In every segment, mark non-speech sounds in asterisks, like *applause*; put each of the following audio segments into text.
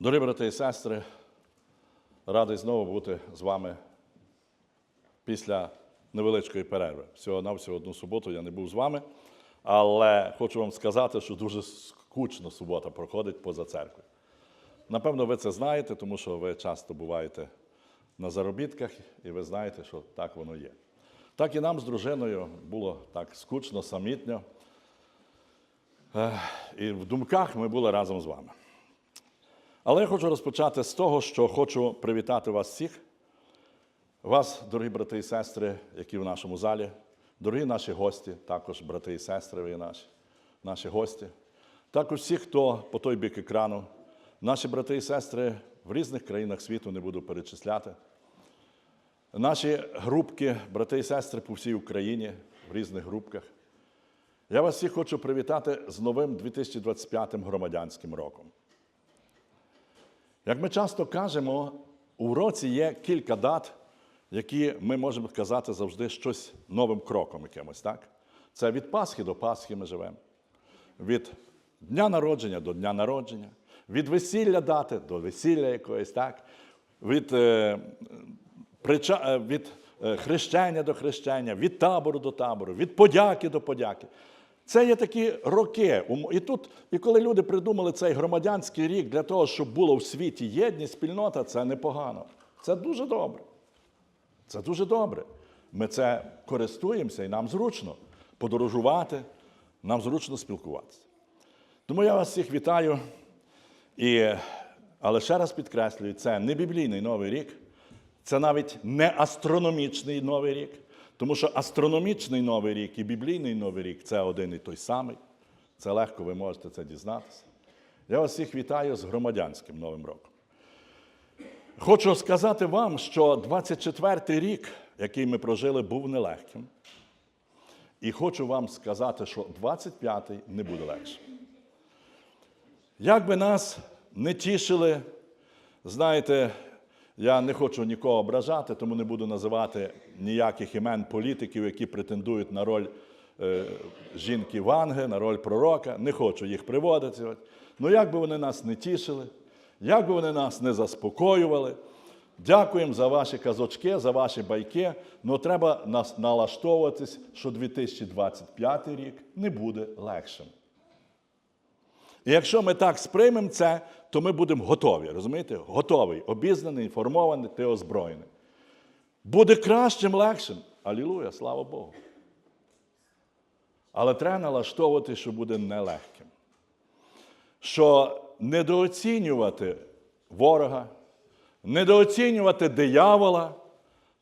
Дорогі брати і сестри, радий знову бути з вами після невеличкої перерви. Всього на всього одну суботу я не був з вами, але хочу вам сказати, що дуже скучно субота проходить поза церквою. Напевно, ви це знаєте, тому що ви часто буваєте на заробітках, і ви знаєте, що так воно є. Так і нам з дружиною було так скучно, самітньо. І в думках ми були разом з вами. Але я хочу розпочати з того, що хочу привітати вас всіх, вас, дорогі брати і сестри, які в нашому залі, дорогі наші гості, також брати і сестри, ви наші, наші гості, також всі, хто по той бік екрану, наші брати і сестри в різних країнах світу не буду перечисляти. Наші групки, брати і сестри по всій Україні в різних групках. Я вас всіх хочу привітати з новим 2025 громадянським роком. Як ми часто кажемо, у році є кілька дат, які ми можемо казати завжди щось новим кроком якимось, так? Це від Пасхи до Пасхи ми живемо, від дня народження до дня народження, від весілля дати до весілля якоїсь, так? Від, е, прича, е, від е, хрещення до хрещення, від табору до табору, від подяки до подяки. Це є такі роки. І тут, і коли люди придумали цей громадянський рік для того, щоб було в світі єдність, спільнота, це непогано. Це дуже добре. Це дуже добре. Ми це користуємося і нам зручно подорожувати, нам зручно спілкуватися. Тому я вас всіх вітаю. І, але ще раз підкреслюю, це не біблійний новий рік, це навіть не астрономічний новий рік. Тому що астрономічний новий рік і біблійний новий рік це один і той самий. Це легко ви можете це дізнатися. Я вас всіх вітаю з громадянським новим роком. Хочу сказати вам, що 24-й рік, який ми прожили, був нелегким. І хочу вам сказати, що 25-й не буде легшим. Як би нас не тішили, знаєте, я не хочу нікого ображати, тому не буду називати ніяких імен політиків, які претендують на роль е, жінки Ванги, на роль пророка. Не хочу їх приводити. Ну як би вони нас не тішили, як би вони нас не заспокоювали. Дякуємо за ваші казочки, за ваші байки. але треба нас налаштовуватись, що 2025 рік не буде легшим. І якщо ми так сприймемо це, то ми будемо готові. Розумієте? Готовий, обізнаний, інформований, ти озброєний. Буде кращим, легшим. Алілуя, слава Богу. Але треба налаштовувати, що буде нелегким. Що недооцінювати ворога, недооцінювати диявола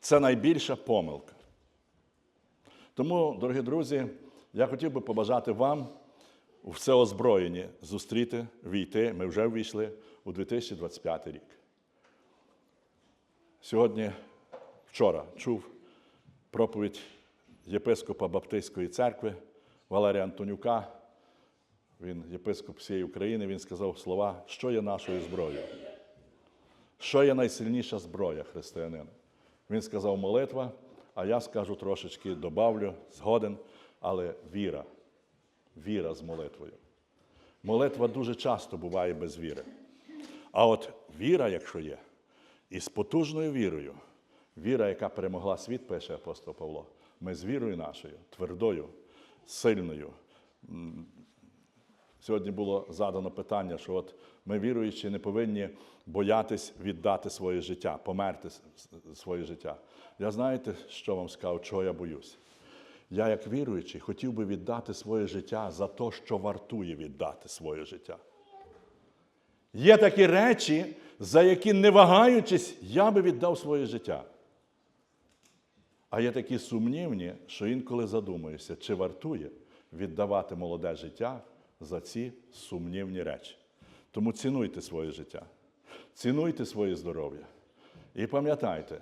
це найбільша помилка. Тому, дорогі друзі, я хотів би побажати вам у всеозброєнні зустріти, війти. Ми вже ввійшли у 2025 рік. Сьогодні, вчора, чув проповідь єпископа Баптистської церкви Валерія Антонюка. Він єпископ всієї України. Він сказав слова, що є нашою зброєю. Що є найсильніша зброя християнина? Він сказав молитва, а я скажу трошечки, добавлю, згоден, але віра. Віра з молитвою. Молитва дуже часто буває без віри. А от віра, якщо є, і з потужною вірою, віра, яка перемогла світ, пише апостол Павло, ми з вірою нашою, твердою, сильною. Сьогодні було задано питання, що от ми віруючи не повинні боятись віддати своє життя, померти своє життя. Я знаєте, що вам сказав, чого я боюсь? Я, як віруючий, хотів би віддати своє життя за те, що вартує віддати своє життя. Є такі речі, за які, не вагаючись, я би віддав своє життя. А є такі сумнівні, що інколи задумуюся, чи вартує віддавати молоде життя за ці сумнівні речі. Тому цінуйте своє життя, цінуйте своє здоров'я. І пам'ятайте,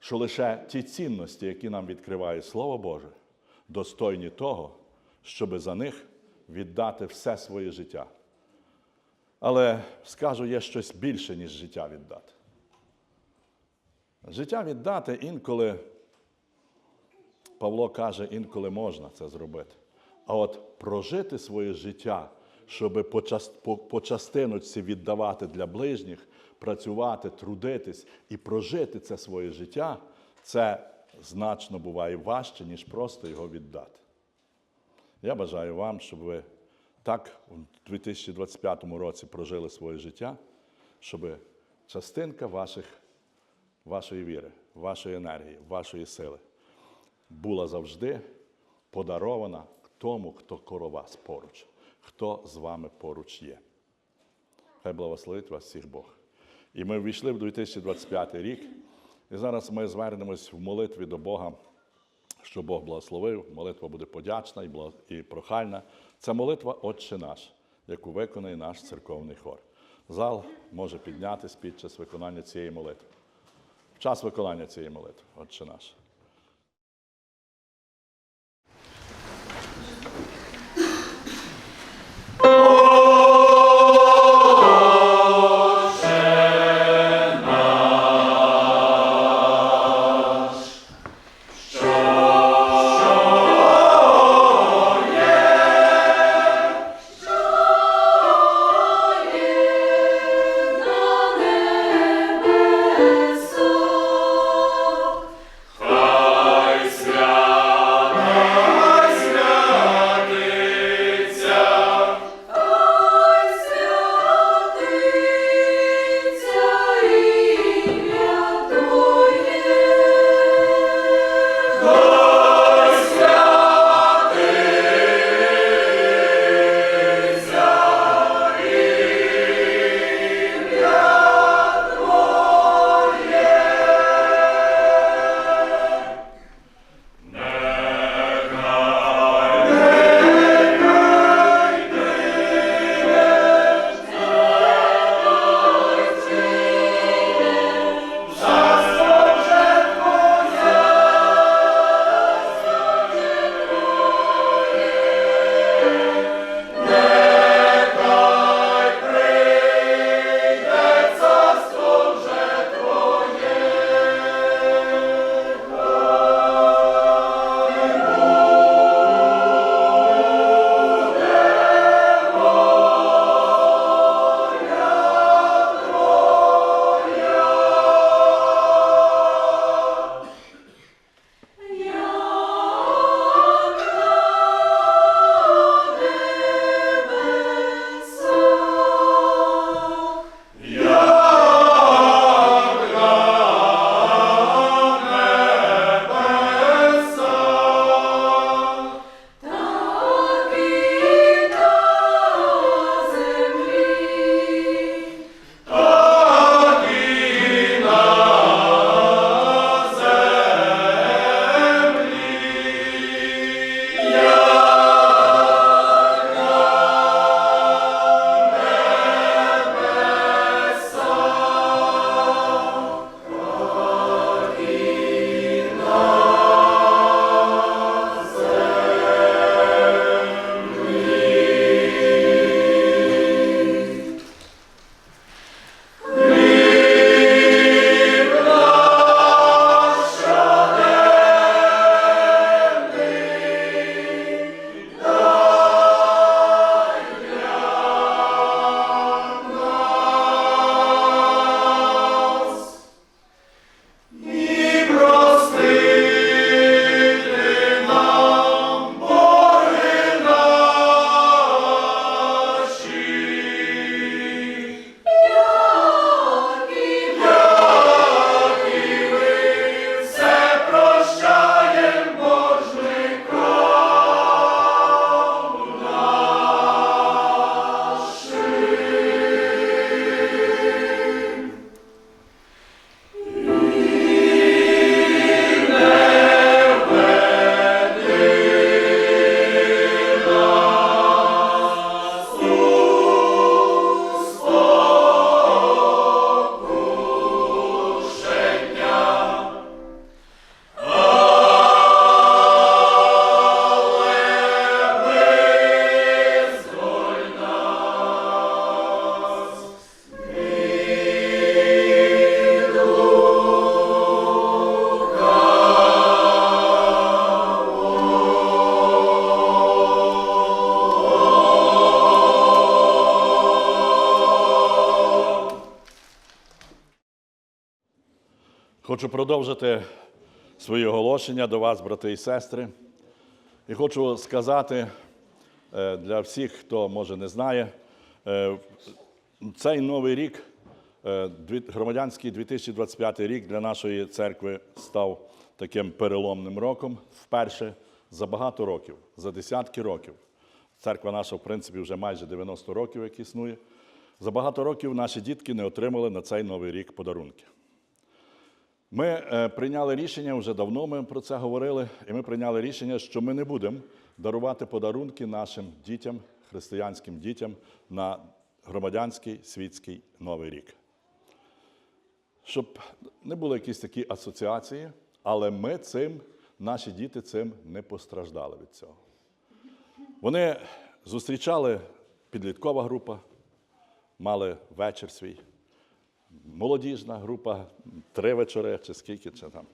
що лише ті цінності, які нам відкриває Слово Боже, достойні того, щоб за них віддати все своє життя. Але скажу, є щось більше, ніж життя віддати. Життя віддати інколи, Павло каже, інколи можна це зробити. А от прожити своє життя щоб по, час- по, по частиночці віддавати для ближніх, працювати, трудитись і прожити це своє життя, це значно буває важче, ніж просто його віддати. Я бажаю вам, щоб ви так у 2025 році прожили своє життя, щоб частинка ваших, вашої віри, вашої енергії, вашої сили була завжди подарована тому, хто коло вас поруч, хто з вами поруч є. Хай благословить вас всіх Бог. І ми ввійшли в 2025 рік, і зараз ми звернемось в молитві до Бога, що Бог благословив. Молитва буде подячна і прохальна. Це молитва Отче наш, яку виконує наш церковний хор. Зал може піднятись під час виконання цієї молитви. В час виконання цієї молитви, Отче наш. Хочу продовжити свої оголошення до вас, брати і сестри. І хочу сказати е, для всіх, хто може не знає, е, цей новий рік, е, громадянський 2025 рік для нашої церкви став таким переломним роком вперше за багато років, за десятки років. Церква наша, в принципі, вже майже 90 років, як існує. За багато років наші дітки не отримали на цей новий рік подарунки. Ми е, прийняли рішення вже давно. Ми про це говорили, і ми прийняли рішення, що ми не будемо дарувати подарунки нашим дітям, християнським дітям на громадянський світський новий рік. Щоб не були якісь такі асоціації, але ми цим, наші діти цим не постраждали від цього. Вони зустрічали підліткова група, мали вечір свій молодіжна група, три вечори чи скільки, чи там,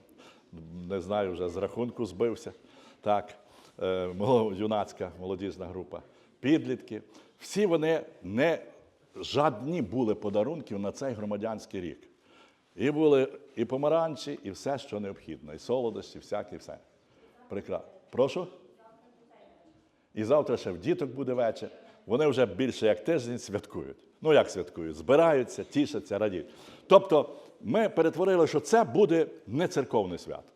не знаю, вже з рахунку збився. Так, е, юнацька молодіжна група, підлітки. Всі вони не жадні були подарунків на цей громадянський рік. І були і помаранчі, і все, що необхідно, і солодощі, всяке, і все. Прекрасно. Прошу? І завтра ще в діток буде вечір. Вони вже більше як тиждень святкують. Ну як святкують? Збираються, тішаться, радіють. Тобто ми перетворили, що це буде не церковне свято.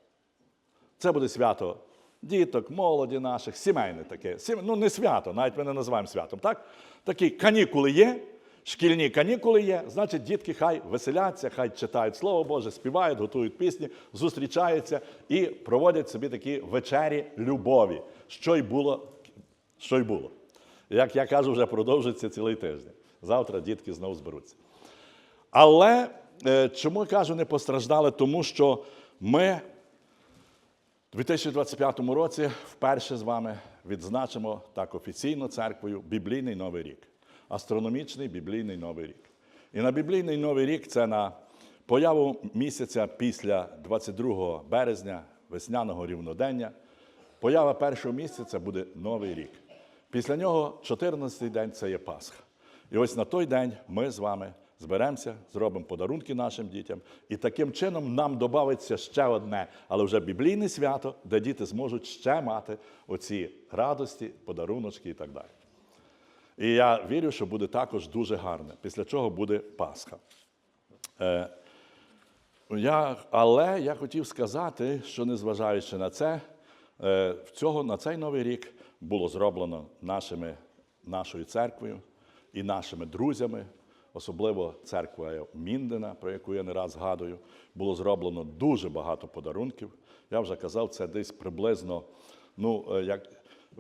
Це буде свято діток, молоді наших, сімейне таке. Сім... Ну, не свято, навіть ми не називаємо святом. Так? Такі канікули є, шкільні канікули є, значить, дітки хай веселяться, хай читають Слово Боже, співають, готують пісні, зустрічаються і проводять собі такі вечері любові, що й було, що й було. Як я кажу, вже продовжується цілий тиждень. Завтра дітки знову зберуться. Але е, чому я кажу, не постраждали? Тому що ми у 2025 році вперше з вами відзначимо так офіційно церквою біблійний новий рік, астрономічний біблійний новий рік. І на біблійний новий рік це на появу місяця після 22 березня, весняного рівнодення. Поява першого місяця буде новий рік. Після нього 14-й день це є Пасха. І ось на той день ми з вами зберемося, зробимо подарунки нашим дітям, і таким чином нам додається ще одне, але вже біблійне свято, де діти зможуть ще мати оці радості, подаруночки і так далі. І я вірю, що буде також дуже гарне, після чого буде Пасха. Е, я, але я хотів сказати, що незважаючи на це, е, в цього, на цей новий рік було зроблено нашими, нашою церквою і нашими друзями, особливо церква Міндена, про яку я не раз згадую, було зроблено дуже багато подарунків. Я вже казав, це десь приблизно, ну, е, як,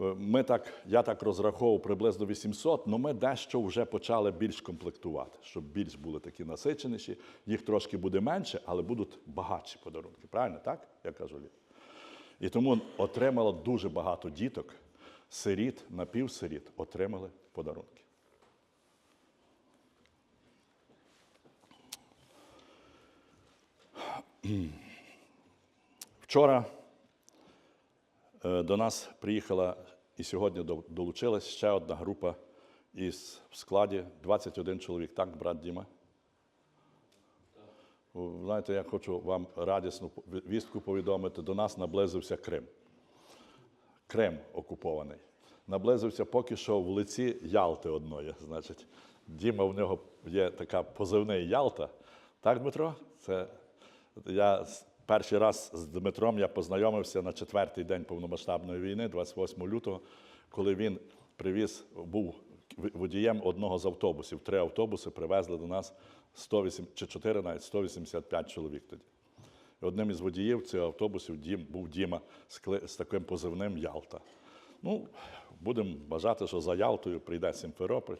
е, ми так, я так розраховував приблизно 800, але ми дещо вже почали більш комплектувати, щоб більш були такі насиченіші. Їх трошки буде менше, але будуть багатші подарунки. Правильно, так? Я кажу. І тому отримало дуже багато діток, сиріт, напівсиріт, отримали подарунки. Вчора е, до нас приїхала і сьогодні до- долучилась ще одна група із в складі 21 чоловік. Так, брат Діма? Знаєте, я хочу вам радісну вістку повідомити. До нас наблизився Крим. Крим окупований. Наблизився поки що в лиці Ялти одної. Значить, Діма в нього є така позивний Ялта. Так, Дмитро? Це я перший раз з Дмитром я познайомився на четвертий день повномасштабної війни, 28 лютого, коли він привіз, був водієм одного з автобусів. Три автобуси привезли до нас 108, чи 4 навіть 185 чоловік тоді. Одним із водіїв цього автобусів Дім, був Діма з, таким позивним Ялта. Ну, будемо бажати, що за Ялтою прийде Сімферополь,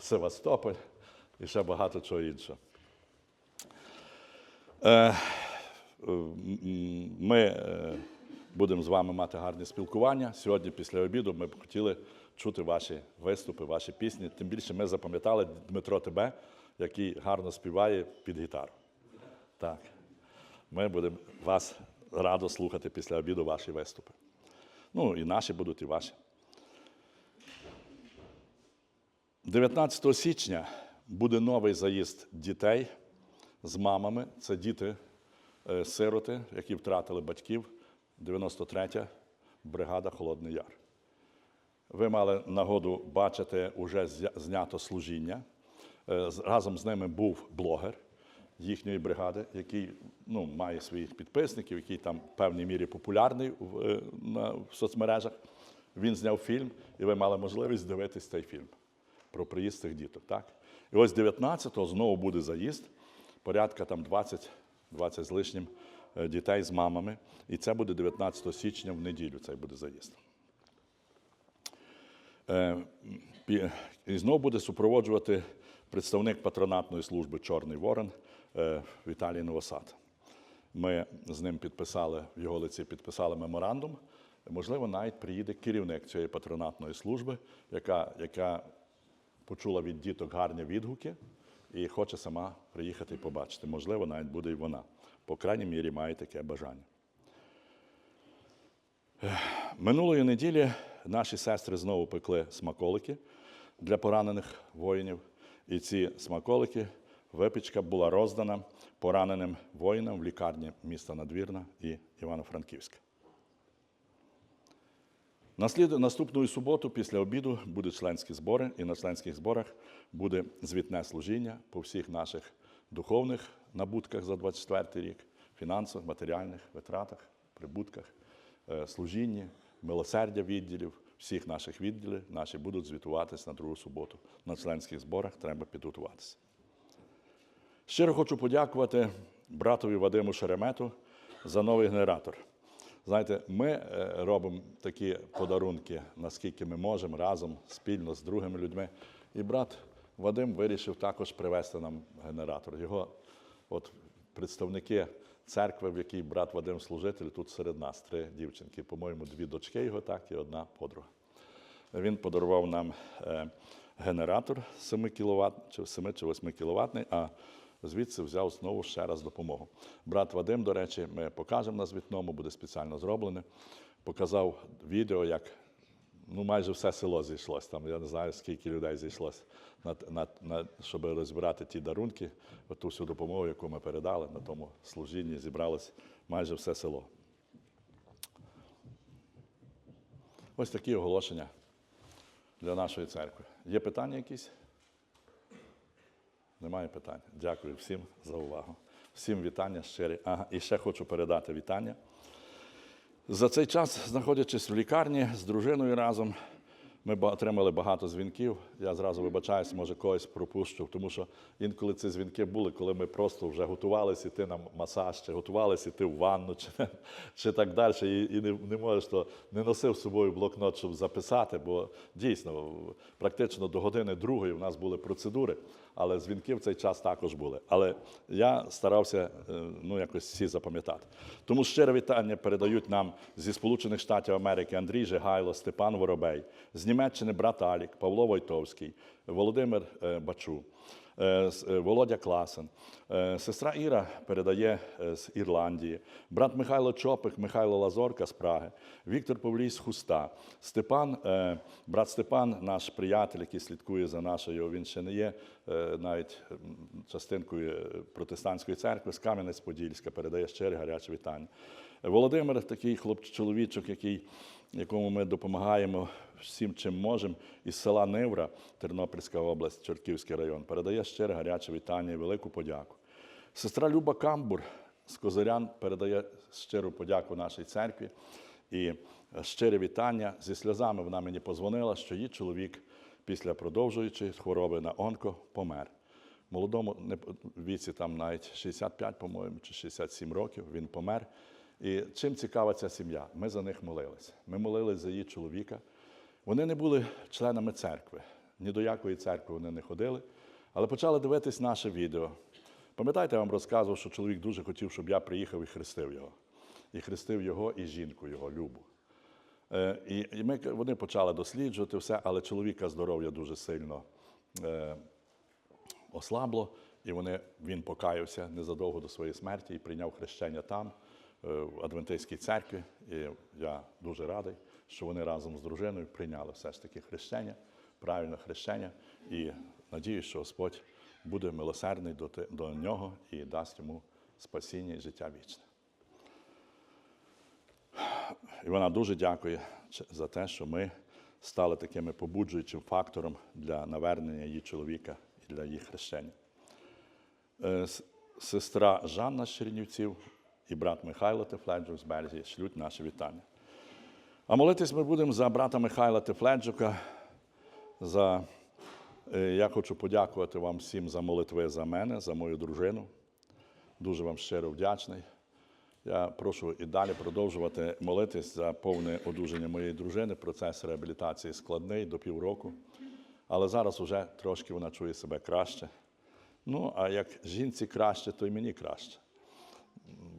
Севастополь і ще багато чого іншого. Е, Ми е, будемо з вами мати гарне спілкування. Сьогодні, після обіду, ми б хотіли чути ваші виступи, ваші пісні. Тим більше ми запам'ятали Дмитро тебе, який гарно співає під гітару. Так. Ми будемо вас радо слухати після обіду ваші виступи. Ну, і наші будуть, і ваші. 19 січня буде новий заїзд дітей з мамами. Це діти е, які втратили батьків. 93-я бригада Холодний Яр. Ви мали нагоду бачити уже знято служіння. Е, Разом з ними був блогер їхньої бригади, який ну, має своїх підписників, який там в певній мірі популярний в, е, на, в соцмережах. Він зняв фільм, і ви мали можливість дивитись цей фільм про приїзд цих діток. Так? І ось 19-го знову буде заїзд, порядка там 20, 20 з лишнім е, дітей з мамами. І це буде 19 січня в неділю, цей буде заїзд. Е, І знову буде супроводжувати представник патронатної служби Чорний Ворон Віталій Новосад. Ми з ним підписали в його лиці підписали меморандум. Можливо, навіть приїде керівник цієї патронатної служби, яка, яка почула від діток гарні відгуки і хоче сама приїхати і побачити. Можливо, навіть буде і вона. По крайній мірі, має таке бажання. Минулої неділі наші сестри знову пекли смаколики для поранених воїнів. І ці смаколики, випічка була роздана пораненим воїнам в лікарні міста Надвірна і Івано-Франківська. Наступної суботу після обіду будуть членські збори, і на членських зборах буде звітне служіння по всіх наших духовних набутках за 24 рік, фінансових, матеріальних витратах, прибутках, е, служінні, милосердя відділів, всіх наших відділів наші будуть звітуватись на другу суботу. На членських зборах треба підготуватися. Щиро хочу подякувати братові Вадиму Шеремету за новий генератор. Знаєте, ми е, робимо такі подарунки, наскільки ми можемо, разом, спільно з другими людьми. І брат Вадим вирішив також привезти нам генератор. Його от представники церкви, в якій брат Вадим служитель, тут серед нас три дівчинки, по-моєму, дві дочки його, так, і одна подруга. Він подарував нам е, генератор 7 кВт, чи 7 чи 8 кВт, а звідси взяв знову ще раз допомогу. Брат Вадим, до речі, ми покажемо на звітному, буде спеціально зроблене. Показав відео, як ну, майже все село зійшлось. Там я не знаю, скільки людей зійшлось, на, на, на, щоб розбирати ті дарунки, ту всю допомогу, яку ми передали на тому служінні, зібралось майже все село. Ось такі оголошення для нашої церкви. Є питання якісь? Немає питань. Дякую всім за увагу. Всім вітання щирі. Ага, і ще хочу передати вітання. За цей час, знаходячись в лікарні з дружиною разом, ми отримали багато дзвінків. Я зразу вибачаюсь, може когось пропущу, тому що інколи ці дзвінки були, коли ми просто вже готувалися йти на масаж, чи готувалися йти в ванну, чи, *laughs* чи так далі. І, і не, не можеш то не носив з собою блокнот, щоб записати, бо дійсно практично до години другої в нас були процедури, але дзвінки в цей час також були. Але я старався е, ну, якось всі запам'ятати. Тому щире вітання передають нам зі Сполучених Штатів Америки Андрій Жигайло, Степан Воробей, Німеччини брат Алік, Павло Войтовський, Володимир е, Бачу. е, е, Володя Класен, сестра Іра передає з Ірландії, брат Михайло Чопик, Михайло Лазорка з Праги, Віктор Павлій з Хуста, Степан, брат Степан, наш приятель, який слідкує за нашою, він ще не є навіть частинкою протестантської церкви з Кам'янець-Подільська, передає щире гаряче вітання. Володимир, такий хлоп, чоловічок, який, якому ми допомагаємо всім, чим можемо, із села Нивра, Тернопільська область, Чортківський район, передає щире гаряче вітання і велику подяку. Сестра Люба Камбур з Козирян передає щиру подяку нашій церкві і щире вітання. Зі сльозами вона мені позвонила, що її чоловік після продовжуючої хвороби на онко помер. Молодому віці, там навіть 65, по-моєму, чи 67 років, він помер. І чим цікава ця сім'я? Ми за них молилися. Ми молились за її чоловіка. Вони не були членами церкви, ні до якої церкви вони не ходили, але почали дивитись наше відео. Пам'ятаєте, я вам розказував, що чоловік дуже хотів, щоб я приїхав і хрестив його. І хрестив його і жінку його, Любу. Е, І, ми, вони почали досліджувати все, але чоловіка здоров'я дуже сильно е, ослабло, і вони, він покаявся незадовго до своєї смерті і прийняв хрещення там, е, в Адвентистській церкві. І я дуже радий, що вони разом з дружиною прийняли все ж таки хрещення, правильне хрещення. І надіюсь, що Господь буде милосердний до, до нього і дасть йому спасіння і життя вічне. І вона дуже дякує за те, що ми стали такими побуджуючим фактором для навернення її чоловіка і для її хрещення. Е, Сестра Жанна з Чернівців і брат Михайло Тефледжук з Березі шлють наші вітання. А молитись ми будемо за брата Михайла Тефледжука. За, е, я хочу подякувати вам всім за молитви за мене, за мою дружину. Дуже вам щиро вдячний. Я прошу і далі продовжувати молитись за повне одужання моєї дружини. Процес реабілітації складний до півроку. Але зараз вже трошки вона чує себе краще. Ну, а як жінці краще, то й мені краще.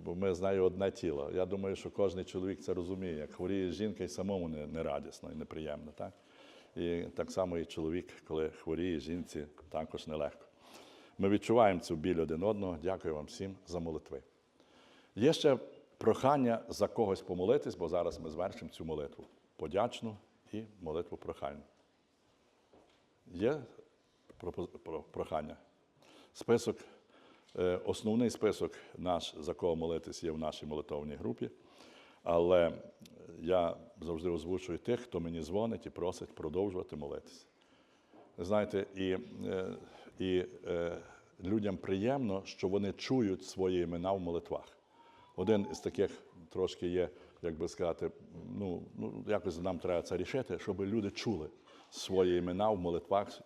Бо ми з нею одне тіло. Я думаю, що кожен чоловік це розуміє. Як хворіє жінка, і самому не, не радісно і неприємно. Так? І так само і чоловік, коли хворіє жінці, також нелегко. Ми відчуваємо цю біль один одного. Дякую вам всім за молитви. Є ще прохання за когось помолитись, бо зараз ми звершимо цю молитву. Подячну і молитву прохальну. Є прохання? Список, основний список наш, за кого молитись, є в нашій молитовній групі. Але я завжди озвучую тих, хто мені дзвонить і просить продовжувати молитися. Знаєте, і, е, і е, людям приємно, що вони чують свої імена в молитвах. Один із таких трошки є, як би сказати, ну, ну якось нам треба це рішити, щоб люди чули свої імена в молитвах,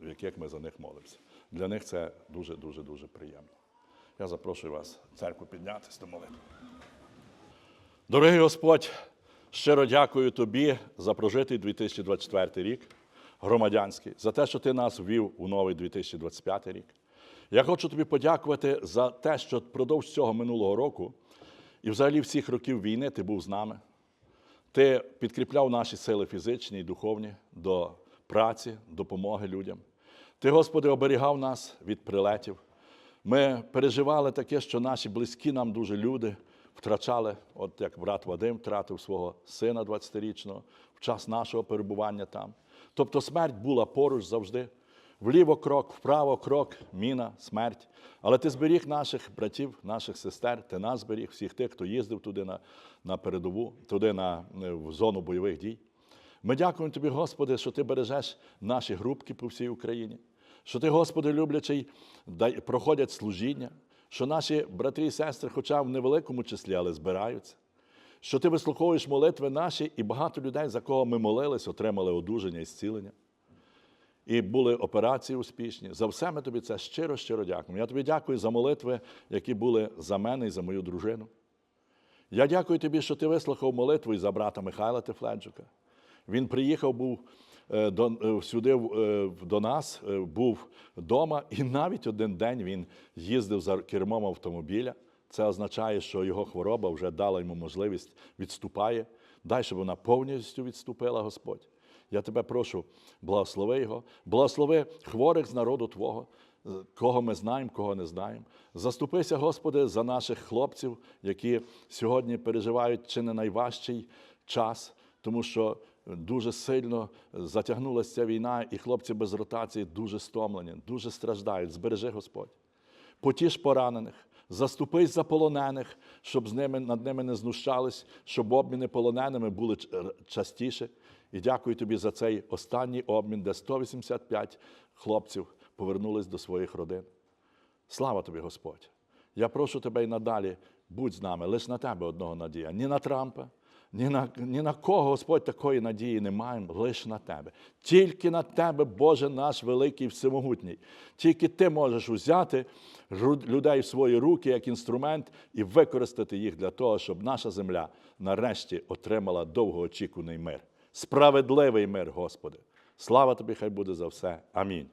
в яких ми за них молимося. Для них це дуже, дуже, приємно. Я запрошую вас церкву піднятися до молитви. Дорогий Господь, щиро дякую Тобі за прожитий 2024 рік, громадянський, за те, що Ти нас ввів у новий 2025 рік. Я хочу тобі подякувати за те, що впродовж цього минулого року і взагалі всіх років війни ти був з нами. Ти підкріпляв наші сили фізичні і духовні до праці, допомоги людям. Ти, Господи, оберігав нас від прилетів. Ми переживали таке, що наші близькі нам дуже люди втрачали, от як брат Вадим втратив свого сина 20-річного в час нашого перебування там. Тобто смерть була поруч завжди. Вліво крок, вправо крок, міна, смерть. Але ти зберіг наших братів, наших сестер, ти нас зберіг, всіх тих, хто їздив туди на, на передову, туди на, е, в зону бойових дій. Ми дякуємо тобі, Господи, що ти бережеш наші групки по всій Україні, що ти, Господи, люблячий, проходять служіння, що наші брати і сестри, хоча в невеликому числі, але збираються, що ти вислуховуєш молитви наші, і багато людей, за кого ми молились, отримали одужання і зцілення. І були операції успішні. За все ми тобі це щиро, щиро дякуємо. Я тобі дякую за молитви, які були за мене і за мою дружину. Я дякую тобі, що ти вислухав молитву і за брата Михайла Тефледжука. Він приїхав був сюди в- е, в- до нас, е, був вдома, і навіть один день він їздив за кермом автомобіля. Це означає, що його хвороба вже дала йому можливість відступає. Дай, щоб вона повністю відступила, Господь. Я тебе прошу, благослови його, благослови хворих з народу Твого, кого ми знаємо, кого не знаємо. Заступися, Господи, за наших хлопців, які сьогодні переживають чи не найважчий час, тому що дуже сильно затягнулася ця війна, і хлопці без ротації дуже стомлені, дуже страждають. Збережи, Господь. Потіш поранених, заступись за полонених, щоб з ними, над ними не знущались, щоб обміни полоненими були частіше. І дякую тобі за цей останній обмін, де 185 хлопців повернулись до своїх родин. Слава тобі, Господь! Я прошу тебе і надалі, будь з нами, лише на тебе одного надія. Ні на Трампа, ні на, ні на кого, Господь, такої надії не маємо, лише на тебе. Тільки на тебе, Боже наш великий всемогутній. Тільки ти можеш узяти ру- людей в свої руки як інструмент і використати їх для того, щоб наша земля нарешті отримала довгоочікуваний мир. Справедливий мир, Господи. Слава тобі, хай буде за все. Амінь.